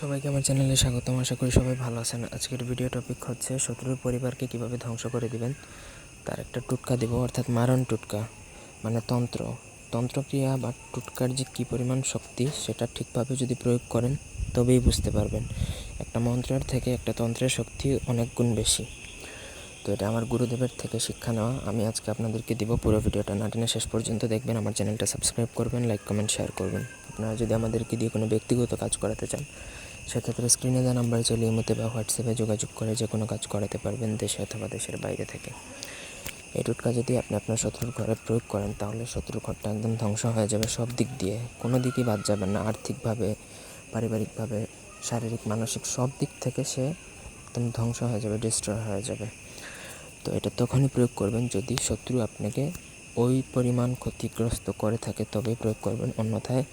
সবাইকে আমার চ্যানেলে স্বাগতম, আশা করি সবাই ভালো আছেন। আজকের ভিডিও টপিক হচ্ছে শত্রুর পরিবারকে কীভাবে ধ্বংস করে দিবেন। তার একটা টুটকা দিব, অর্থাৎ মারণ টুটকা মানে তন্ত্র। তন্ত্রক্রিয়া বা টুটকার যে কী পরিমাণ শক্তি, সেটা ঠিকভাবে যদি প্রয়োগ করেন, তবেই বুঝতে পারবেন। একটা মন্ত্রের থেকে একটা তন্ত্রের শক্তি অনেক গুণ বেশি। তো এটা আমার গুরুদেবের থেকে শিক্ষা নেওয়া। আমি আজকে আপনাদেরকে দিব পুরো ভিডিওটা। না টেনে শেষ পর্যন্ত দেখবেন, আমার চ্যানেলটা সাবস্ক্রাইব করবেন, লাইক, কমেন্ট শেয়ার করবেন। আপনারা যদি আমাদেরকে দিয়ে কোনো ব্যক্তিগত কাজ করাতে চান সেক্ষেত্রে স্ক্রিনে দেওয়া নাম্বারে চলে ইমোতে বা হোয়াটসঅ্যাপে যোগাযোগ করে যে কোনো কাজ করাতে পারবেন দেশে অথবা দেশের বাইরে থেকে। এই টুটকা যদি আপনি আপনার শত্রুর ঘরে প্রয়োগ করেন, তাহলে শত্রুর ঘরটা একদম ধ্বংস হয়ে যাবে সব দিক দিয়ে। কোনো দিকই বাদ যাবে না। আর্থিকভাবে, পারিবারিকভাবে, শারীরিক, মানসিক সব দিক থেকে সে একদম ধ্বংস হয়ে যাবে ডিস্ট্রয় হয়ে যাবে। তো এটা তখনই প্রয়োগ করবেন যদি শত্রু আপনাকে ওই পরিমাণ ক্ষতিগ্রস্ত করে থাকে, তবেই প্রয়োগ করবেন। অন্যথায়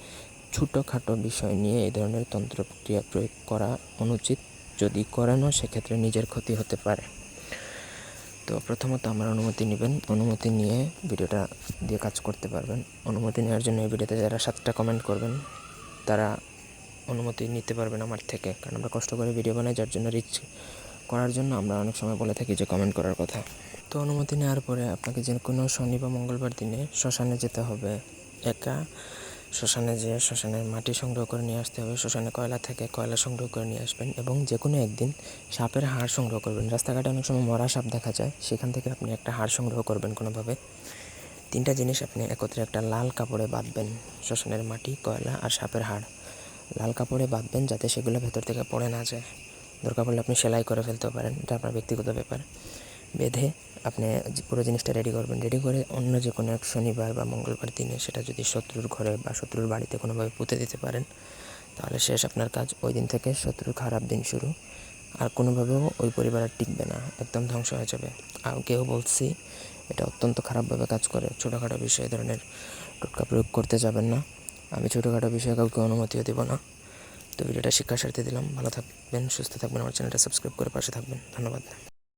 ছোটোখাটো বিষয় নিয়ে এই ধরনের তন্ত্রক্রিয়া প্রয়োগ করা অনুচিত। যদি করেনও সেক্ষেত্রে নিজের ক্ষতি হতে পারে। তো প্রথমত আমার অনুমতি নেবেন। অনুমতি নিয়ে ভিডিওটা দিয়ে কাজ করতে পারবেন। অনুমতি নেওয়ার জন্য এই ভিডিওতে যারা সাতটা কমেন্ট করবেন, তারা অনুমতি নিতে পারবেন আমার থেকে। কারণ আমরা কষ্ট করে ভিডিও বানাই, যার জন্য রিচ করার জন্য আমরা অনেক সময় বলে থাকি যে কমেন্ট করার কথা। তো অনুমতি নেওয়ার পরে আপনাকে যে কোনো শনি বা মঙ্গলবার দিনে শ্মশানে যেতে হবে। একা শ্মশানে যেয়ে শ্মশানের মাটি সংগ্রহ করে নিয়ে আসতে হবে। শ্মশানে কয়লা থেকে, কয়লা সংগ্রহ করে নিয়ে আসবেন এবং যে কোনো একদিন সাপের হাড় সংগ্রহ করবেন। রাস্তাঘাটে অনেক সময় মরা সাপ দেখা যায়, সেখান থেকে আপনি একটা হাড় সংগ্রহ করবেন কোনোভাবে। তিনটা জিনিস আপনি একত্রে একটা লাল কাপড়ে বাঁধবেন, শ্মশানের মাটি, কয়লা আর সাপের হাড়। লাল কাপড়ে বাঁধবেন যাতে সেগুলো ভেতর থেকে পড়ে না যায়। দরকার পড়লে আপনি সেলাই করে ফেলতে পারেন, এটা আপনার ব্যক্তিগত ব্যাপার। বেঁধে আপনি পুরো জিনিসটা রেডি করবেন। রেডি করে অন্য যে কোনো এক শনিবার বা মঙ্গলবার দিনে সেটা যদি শত্রুর ঘরে বা শত্রুর বাড়িতে কোনোভাবে পুঁতে দিতে পারেন, তাহলে শেষ আপনার কাজ ওই দিন থেকে শত্রুর খারাপ দিন শুরু। আর কোনোভাবেও ওই পরিবার আর টিকবে না, একদম ধ্বংস হয়ে যাবে। আর কেউ বলছি, এটা অত্যন্ত খারাপভাবে কাজ করে। ছোটোখাটো বিষয়ে ধরনের টোটকা প্রয়োগ করতে যাবেন না। আমি ছোটোখাটো বিষয়ে কাউকে অনুমতিও দেবো না। তো ভিডিওটা শিক্ষার স্বার্থে দিলাম। ভালো থাকবেন, সুস্থ থাকবেন, আমার চ্যানেলটা সাবস্ক্রাইব করে পাশে থাকবেন। ধন্যবাদ।